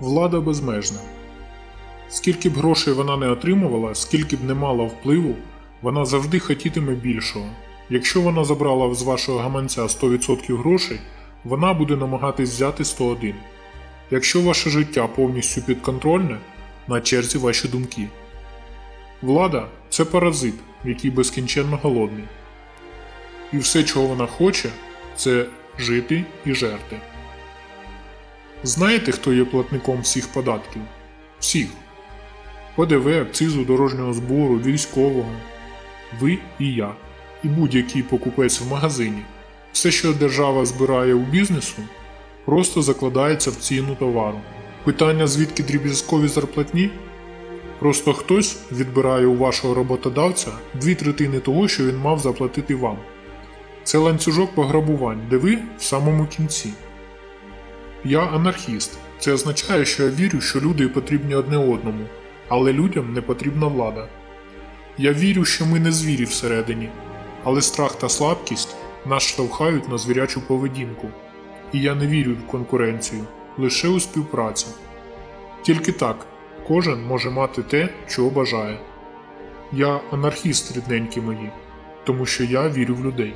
Влада безмежна. Скільки б грошей вона не отримувала, скільки б не мала впливу, вона завжди хотітиме більшого. Якщо вона забрала з вашого гаманця 100% грошей, вона буде намагатись взяти 101. Якщо ваше життя повністю підконтрольне, на черзі ваші думки. Влада це паразит, який безкінченно голодний. І все, чого вона хоче, це жити і жерти. Знаєте, хто є платником всіх податків? Всіх. ПДВ, акцизу, дорожнього збору, військового. Ви і я. І будь-який покупець в магазині. Все, що держава збирає у бізнесу, просто закладається в ціну товару. Питання, звідки дріб'язкові зарплатні? Просто хтось відбирає у вашого роботодавця дві третини того, що він мав заплатити вам. Це ланцюжок пограбувань, де ви в самому кінці. Я анархіст. Це означає, що я вірю, що люди потрібні одне одному, але людям не потрібна влада. Я вірю, що ми не звірі всередині, але страх та слабкість нас штовхають на звірячу поведінку. І я не вірю в конкуренцію, лише у співпрацю. Тільки так кожен може мати те, чого бажає. Я анархіст, рідненькі мої, тому що я вірю в людей.